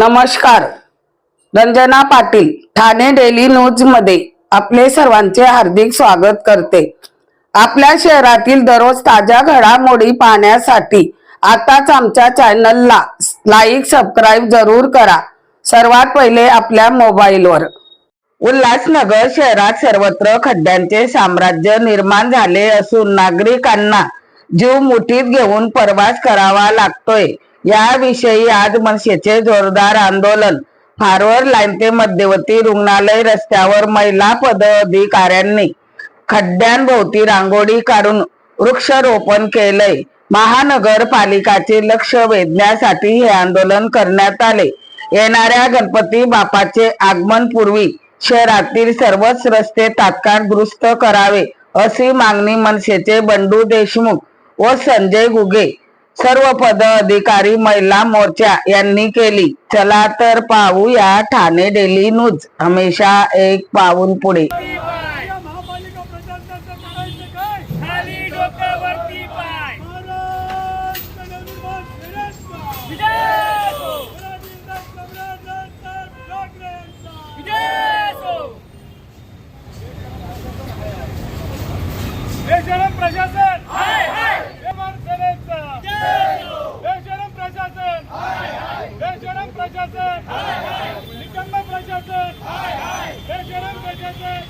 नमस्कार. रंजना पाटील ठाणे डेली न्यूजमध्ये आपले सर्वांचे हार्दिक स्वागत करते. आपल्या शहरातील दररोज ताज्या घडामोडी पाहण्यासाठी आताच आमच्या चॅनलला लाईक सबस्क्राईब जरूर करा. सर्वात पहिले आपल्या मोबाईलवर. उल्हासनगर शहरात सर्वत्र खड्ड्यांचे साम्राज्य निर्माण झाले असून नागरिकांना जीव मुठीत घेऊन प्रवास करावा लागतोय. याविषयी आज मनसेचे जोरदार आंदोलन. फारवर लाईन ते मध्यवर्ती रुग्णालय रस्त्यावर महिला पदाधिकाऱ्यांनी खड्ड्यांभोवती रांगोळी काढून वृक्षारोपण केलंय. महानगरपालिकाचे लक्ष वेधण्यासाठी हे आंदोलन करण्यात आले. येणाऱ्या गणपती बापाचे आगमन पूर्वी शहरातील सर्वच रस्ते तात्काळ दुरुस्त करावे अशी मागणी मनसेचे बंडू देशमुख व संजय गुगे सर्व पदाधिकारी महिला मोर्चा यांनी केली. चला तर पाहूया ठाणे डेली न्यूज. हमेशा एक पाऊल पुढे या महापालिका प्रशासनाचं करायचं काय खाली डोक्यावरती पाय महाराष्ट्र नवनिर्माण सेनेचा विजय असो वडाजींचा सम्राटांचा ठाकरेंचा विजय असो बेशरम प्रशासन हाय हाय बेमान सेनेचा बेशरम प्रशासन बेशरम प्रशासन निकम्म प्रशासन बेशरम प्रशासन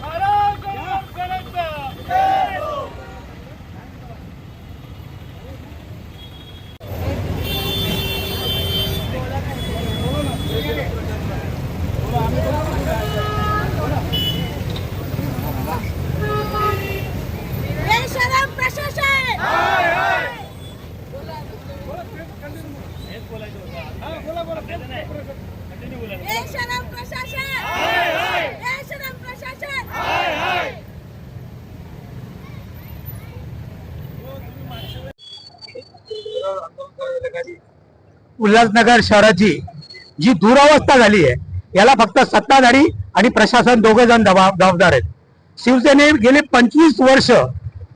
महाराष्ट्र नवनिर्माण सेनेचा बेशरम प्रशासन बेशरम प्रशासन बेशरम प्रशासन उल्हासनगर शहराची जी दुरावस्था झाली आहे याला फक्त सत्ताधारी आणि प्रशासन दोघे जण जबाबदार आहेत. शिवसेने गेले पंचवीस वर्ष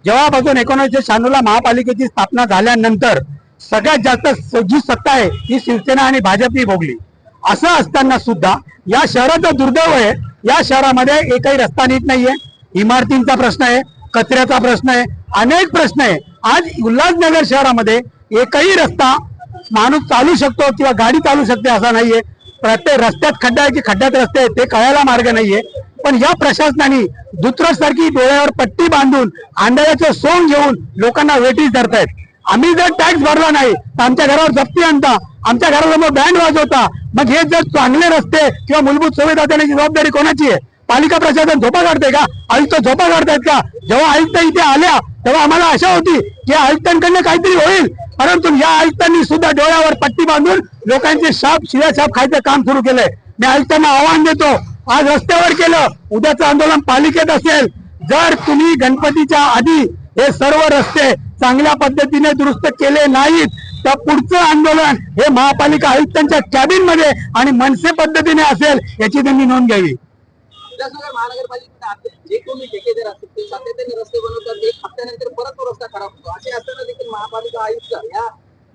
जेव्हापासून एकोणीसशे शहाण्णवला महापालिकेची स्थापना झाल्यानंतर सगळ्यात जास्त जी सत्ता आहे ती शिवसेना आणि भाजपनी भोगली. असं असताना सुद्धा या शहराचं दुर्दैव आहे या शहरामध्ये एकही रस्ता नीट नाहीये. इमारतींचा प्रश्न आहे कचऱ्याचा प्रश्न आहे अनेक प्रश्न आहे. आज उल्हासनगर शहरामध्ये एकही रस्ता माणूस चालू शकतो किंवा गाडी चालू शकते असा नाहीये. प्रत्येक रस्त्यात खड्डा आहे की खड्ड्यात रस्ते आहेत ते कळायला मार्ग नाहीये. पण या प्रशासनाने दुत्रसारखी डोळ्यावर पट्टी बांधून आंधळ्याचं सोंग घेऊन लोकांना वेटीस धरतायत. आम्ही जर टॅक्स भरला नाही तर आमच्या घरावर जप्ती आणता आमच्या घरासमोर बँड वाजवता मग हे जर चांगले रस्ते किंवा मूलभूत सुविधा देण्याची जबाबदारी कोणाची आहे? पालिका प्रशासन झोपा काढते का? आयुक्त झोपा काढतायत का? जेव्हा आयुक्त इथे आल्या तेव्हा आम्हाला आशा होती की आयुक्तांकडनं काहीतरी होईल. परंतु या आयुक्तांनी सुद्धा डोळ्यावर पट्टी बांधून लोकांचे शाप शिव्या खायचं काम सुरू केलंय. मी आयुक्तांना आव्हान देतो आज रस्त्यावर केलं उद्याचं आंदोलन पालिकेत असेल. जर तुम्ही गणपतीच्या आधी हे सर्व रस्ते चांगल्या पद्धतीने दुरुस्त केले नाहीत तर पुढचं आंदोलन हे महापालिका आयुक्तांच्या कॅबिनमध्ये आणि मनसे पद्धतीने असेल याची त्यांनी नोंद घ्यावी. उल्हासनगर महानगरपालिकेत आता जे कोणी ठेकेदार असतील ते सातत्याने रस्ते बनवतात एक हप्त्यानंतर परत तो रस्ता खराब होतो असे असताना देखील महापालिका आयुक्त या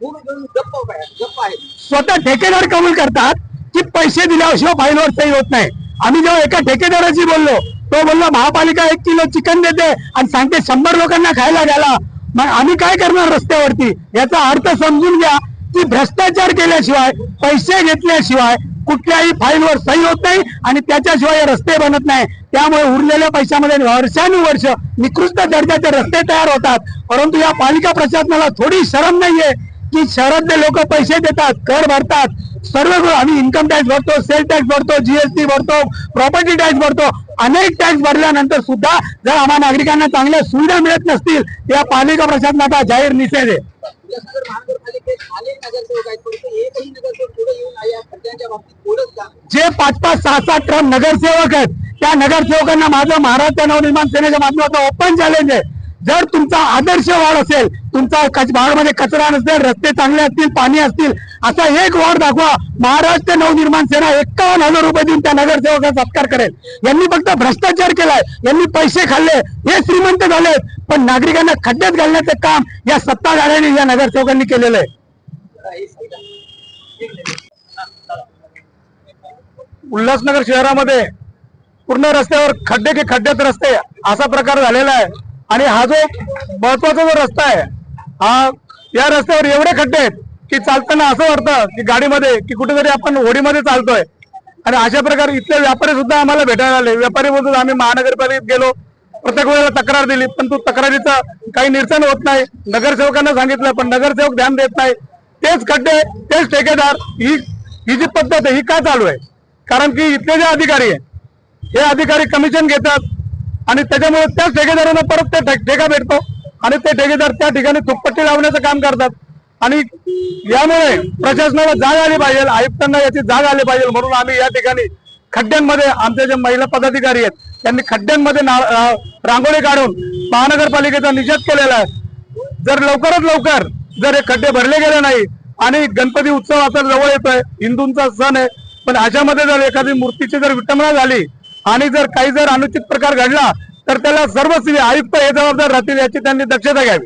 मूळ घेऊन गप्प आहे गप्प आहेत स्वतः ठेकेदार कबूल करतात की पैसे दिल्याशिवाय फाईलवर सही होत नाही. आम्ही जेव्हा एका ठेकेदाराशी बोललो तो बोलला महापालिका एक किलो चिकन देते आणि सांगते शंभर लोकांना खायला द्याला मग आम्ही काय करणार रस्त्यावरती? याचा अर्थ समजून घ्या की भ्रष्टाचार केल्याशिवाय पैसे घेतल्याशिवाय कुठल्याही फाईलवर सही होत नाही आणि त्याच्याशिवाय रस्ते बनत नाही. त्यामुळे उरलेल्या पैशामध्ये वर्षानुवर्ष निकृष्ट दर्जाचे रस्ते तयार होतात. परंतु या पालिका प्रशासनाला थोडी शरम नाहीये. की शहरातले लोक पैसे देतात कर भरतात. सर्व आम्ही इन्कम टॅक्स भरतो सेल टॅक्स भरतो जीएसटी भरतो प्रॉपर्टी टॅक्स भरतो. अनेक टॅक्स भरल्यानंतर सुद्धा जर आम्हा नागरिकांना चांगल्या सुविधा मिळत नसतील या पालिका प्रशासनाचा जाहीर निषेध आहे. जे पाच पाच सहा सात ट्रम नगरसेवक आहेत त्या नगरसेवकांना माझं महाराष्ट्र नवनिर्माण सेनेच्या माध्यमातून ओपन चॅलेंज आहे. जर तुमचा आदर्श वाढ असेल तुमचा वार्डमध्ये कचरा नसेल रस्ते चांगले असतील पाणी असतील असा एक वार्ड दाखवा. महाराष्ट्र नवनिर्माण सेना एक्कावन्न हजार रुपये देऊन त्या नगरसेवकाचा सत्कार करेल. यांनी फक्त भ्रष्टाचार केलाय. यांनी पैसे खाल्ले. हे श्रीमंत झालेत. पण नागरिकांना खड्ड्यात घालण्याचं काम या सत्ताधाऱ्यांनी या नगरसेवकांनी केलेलं आहे. उल्हासनगर शहरामध्ये पूर्ण रस्त्यावर खड्डे की खड्ड्यात रस्ते असा प्रकार झालेला आहे. आणि हा जो महत्त्वाचा जो रस्ता आहे हा या रस्त्यावर एवढे खड्डे आहेत की चालताना असं वाटतं की गाडीमध्ये की कुठेतरी आपण होडीमध्ये चालतोय. आणि अशा प्रकारे इथले व्यापारी सुद्धा आम्हाला भेटायला आले. व्यापारी बोलतो आम्ही महानगरपालिकेत गेलो प्रत्येक वेळेला तक्रार दिली पण तो तक्रारीचं काही निरसन होत नाही. नगरसेवकांना सांगितलं पण नगरसेवक ध्यान देत नाही. तेच खड्डे तेच ठेकेदार ही ही जी पद्धत आहे ही का चालू आहे? कारण की इथले जे अधिकारी आहे हे अधिकारी कमिशन घेतात आणि त्याच्यामुळे त्याच ठेकेदारांना परत ते ठेका भेटतो. आणि ते ठेकेदार त्या ठिकाणी थुकपट्टी लावण्याचं काम करतात. आणि यामुळे प्रशासनाला जाग आली पाहिजे आयुक्तांना याची जाग आली पाहिजे. म्हणून आम्ही या ठिकाणी खड्ड्यांमध्ये आमचे जे महिला पदाधिकारी आहेत त्यांनी खड्ड्यांमध्ये रांगोळी काढून महानगरपालिकेचा निषेध केलेला आहे. जर लवकरात लवकर जर हे खड्डे भरले गेले नाही आणि गणपती उत्सव आता जवळ येतोय हिंदूंचा सण आहे पण अशामध्ये जर एखादी मूर्तीची जर विटंबना झाली आणि जर काही जर अनुचित प्रकार घडला तर त्याला सर्व आयुक्त हे जबाबदार राहतील याची त्यांनी दक्षता घ्यावी.